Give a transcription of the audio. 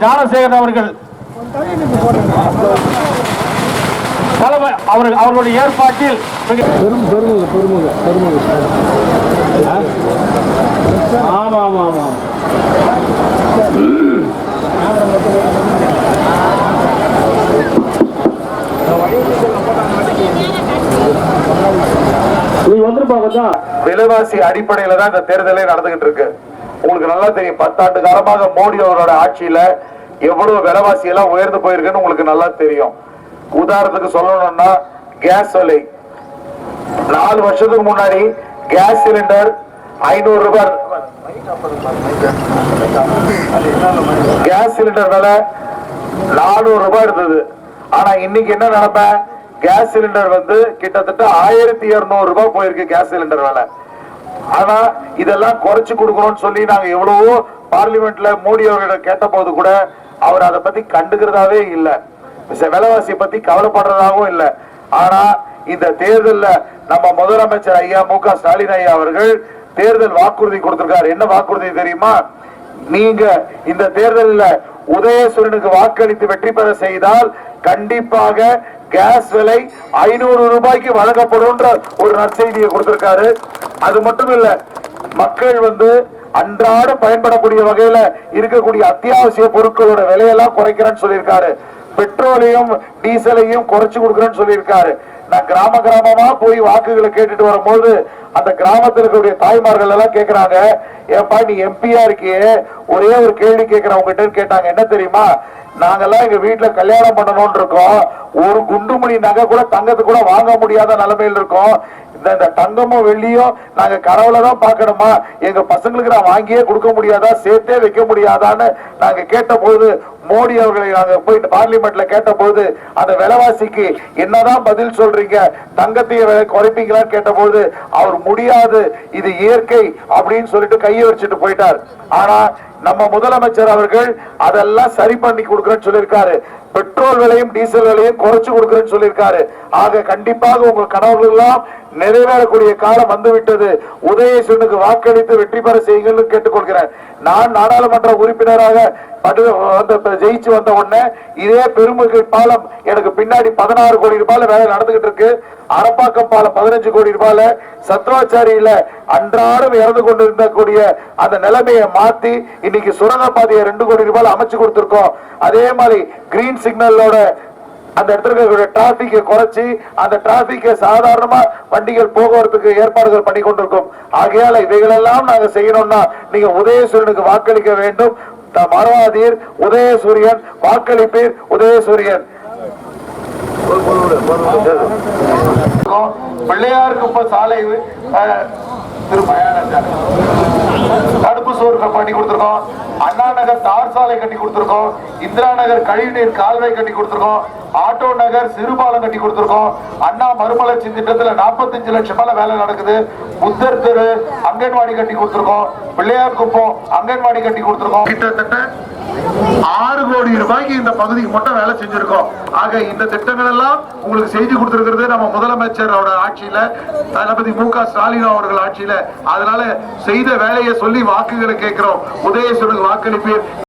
ஞானசேகரன் அவர்கள். தலைமை அவர்கள் அவர்களுடைய ஏற்பாட்டில் பெரும் பெருமுக பெருமுக பெருமுக ஆமா ஆமா ஆமா நீ வந்துருப்பாங்க தான் விலைவாசி அடிப்படையில தான் இந்த தேர்தலே நடந்துகிட்டு இருக்கு. உங்களுக்கு நல்லா தெரியும். பத்தாண்டு காலமாக மோடி அவரோட ஆட்சியில எவ்வளவு விலைவாசி எல்லாம் உயர்ந்து போயிருக்குன்னு உங்களுக்கு நல்லா தெரியும். உதாரணத்துக்கு சொல்லணும்னா கேஸ் விலை. நாலு வருஷத்துக்கு முன்னாடி கேஸ் சிலிண்டர் ஐநூறு ரூபாய். கேஸ் சிலிண்டர் விலை நானூறு ரூபாய் இருந்தது. ஆனா இன்னைக்கு என்ன நினைப்பேன் கேஸ் சிலிண்டர் வந்து கிட்டத்தட்ட ஆயிரத்தி இருநூறு ரூபாய் போயிருக்கு கேஸ் சிலிண்டர் விலை. ஆனா இதெல்லாம் குறைச்சு கொடுக்கணும்னு சொல்லி நாங்க எவ்வளவோ பார்லிமெண்ட்ல மோடி அவர்களிடம் கேட்ட போது கூட அவர் அதை பத்தி கண்டுக்கிறதாவே இல்லை. மிஸ்டர் விலைவாசி பத்தி கவலைப்படுறதாகவும் இல்ல. ஆனா இந்த தேர்தல்ல நம்ம முதலமைச்சர் ஐயா மு க ஸ்டாலின் ஐயா அவர்கள் தேர்தல் வாக்குறுதி கொடுத்திருக்காரு. என்ன வாக்குறுதி தெரியுமா? நீங்க இந்த தேர்தலில் உதயசூரனுக்கு வாக்களித்து வெற்றி பெற செய்தால் கண்டிப்பாக கேஸ் விலை ஐநூறு ரூபாய்க்கு வழங்கப்படும் ஒரு நற்செய்தியை கொடுத்திருக்காரு. அது மட்டும் இல்ல மக்கள் வந்து அன்றாட பயன்படக்கூடிய வகையில இருக்கக்கூடிய அத்தியாவசிய பொருட்களோட விலையெல்லாம் குறைக்கிறேன்னு சொல்லியிருக்காரு. பெட்ரோலையும் டீசலையும் குறைச்சு கொடுக்குறேன்னு சொல்லியிருக்காரு. நான் கிராம கிராமமா போய் வாக்குகளை கேட்டுட்டு வரும்போது அந்த கிராமத்தில் இருக்கக்கூடிய தாய்மார்கள் எல்லாம் கேட்கிறாங்க ஏப்பா நீ எம்பியா இருக்கியே? ஒரே ஒரு கேள்வி கேட்கிறேன் உங்ககிட்ட கேட்டாங்க. என்ன தெரியுமா? நாங்கெல்லாம் எங்க வீட்டுல கல்யாணம் பண்ணணும்னு இருக்கோம். ஒரு குண்டுமணி நகை கூட தங்கத்து கூட வாங்க முடியாத நிலைமையில் இருக்கோம். இந்த இந்த தங்கமும் வெள்ளியும் நாங்க கனவுல தான் பார்க்கணுமா? எங்க பசங்களுக்கு நான் வாங்கியே கொடுக்க முடியாதா? சேர்த்தே வைக்க முடியாதான்னு நாங்க கேட்ட போது மோடி அவர்களை நாங்கள் போயிட்டு பார்லிமெண்ட்ல கேட்டபோது அந்த விலைவாசிக்கு என்னதான் பதில் சொல்றீங்க? தங்கத்தையும் விலை குறைப்பீங்களான்னு கேட்டபோது அவர் முடியாது இது இயற்கை அப்படின்னு சொல்லிட்டு கையை வச்சுட்டு போயிட்டார். ஆனா நம்ம முதலமைச்சர் அவர்கள் அதெல்லாம் சரி பண்ணி கொடுக்குறேன்னு சொல்லியிருக்காரு. பெட்ரோல் விலையும் டீசல் விலையும் குறைச்சு கொடுக்குறேன்னு சொல்லியிருக்காரு. ஆக கண்டிப்பாக உங்க கனவுகள் எல்லாம் நிறைவேறக்கூடிய காலம் வந்துவிட்டது. உதயசனுக்கு வாக்களித்து வெற்றி பெற செய்யுங்கள் கேட்டுக்கொள்கிறேன். நான் நாடாளுமன்ற உறுப்பினராக ஜெயிச்சு வந்த உடனே இதே பெருமுகை பாலம் எனக்கு பின்னாடி பதினாறு கோடி ரூபாயில வேலை நடந்துகிட்டு இருக்கு. அரப்பாக்கம் பாலம் பதினஞ்சு கோடி ரூபாயில சத்ராச்சாரியில அன்றாடம் இறந்து கொண்டிருந்த கூடிய அந்த நிலைமையை மாத்தி இன்னைக்கு சுரங்கப்பாதையை ரெண்டு கோடி ரூபாயில அமைச்சு கொடுத்திருக்கோம். அதே மாதிரி கிரீன் சிக்னலோட அந்த இடத்துல இருக்கக்கூடிய டிராபிக்கை குறைச்சி அந்த டிராபிக்கை சாதாரணமா வண்டிகள் போக்குவரத்துக்கு ஏற்பாடுகள் பண்ணி கொண்டிருக்கோம் ஆகையால இவைகளெல்லாம் நாங்க செய்யணும்னா நீங்க உதயசூரனுக்கு வாக்களிக்க வேண்டும். த- மறவாதீர் உதயசூரியன் வாக்களிப்பீர் உதயசூரியன். பிள்ளையாருக்கு இப்ப சாலை அஹ், தடுப்பு சுவர் பண்ணி கொடுத்திருக்கோம். அண்ணா நகர் தார் சாலை கட்டி கொடுத்துருக்கோம். இந்திரா நகர் கழிவுநீர் கால்வாய் கட்டி கொடுத்துருக்கோம். ஆட்டோ நகர் சிறுபாலம் கட்டி கொடுத்துருக்கோம். அண்ணா மறுமலர்ச்சி திட்டத்துல 45 லட்சம் மேல வேலை நடக்குது. புத்தர் தெரு அங்கன்வாடி கட்டி கொடுத்திருக்கோம். பிள்ளையார் குப்பம் அங்கன்வாடி கட்டி கொடுத்திருக்கோம். கிட்டத்தட்ட ஆறு கோடி ரூபாய்க்கு இந்த பகுதிக்கு மட்டும் வேலை செஞ்சிருக்கோம். ஆக இந்த திட்டங்கள் எல்லாம் உங்களுக்கு செய்தி கொடுத்திருக்கிறது நம்ம முதலமைச்சர் அவரோட ஆட்சியில தளபதி மு க ஸ்டாலின் அவர்கள் ஆட்சியில. அதனால செய்த வேலையை சொல்லி வாக்குகளை கேட்கிறோம். உதயசூரனுக்கு வாக்களிப்பீர்.